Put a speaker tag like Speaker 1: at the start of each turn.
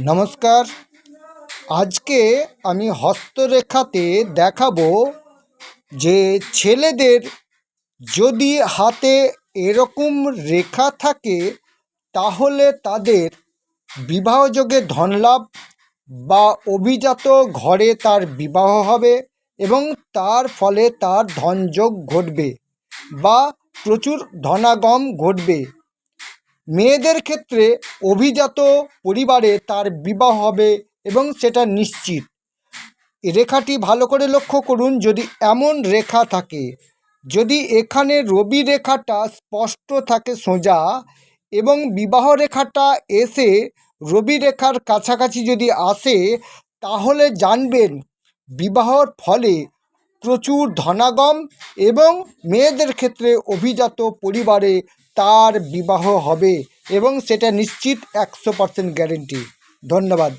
Speaker 1: নমস্কার। আজকে আমি হস্তরেখাতে দেখাবো যে ছেলেদের যদি হাতে এরকম রেখা থাকে, তাহলে তাদের বিবাহযোগে ধনলাভ বা অভিজাত ঘরে তার বিবাহ হবে এবং তার ফলে তার ধনযোগ ঘটবে বা প্রচুর ধনাগম ঘটবে। মেয়েদের ক্ষেত্রে অভিজাত পরিবারে তার বিবাহ হবে এবং সেটা নিশ্চিত। রেখাটি ভালো করে লক্ষ্য করুন, যদি এমন রেখা থাকে, যদি এখানে রবি রেখাটা স্পষ্ট থাকে সোজা এবং বিবাহ রেখাটা এসে রবি রেখার কাছাকাছি যদি আসে, তাহলে জানবেন বিবাহর ফলে প্রচুর ধনাগম এবং মেয়েদের ক্ষেত্রে অভিজাত পরিবারে তার বিবাহ হবে এবং সেটা নিশ্চিত একশো পার্সেন্ট গ্যারেন্টি ধন্যবাদ।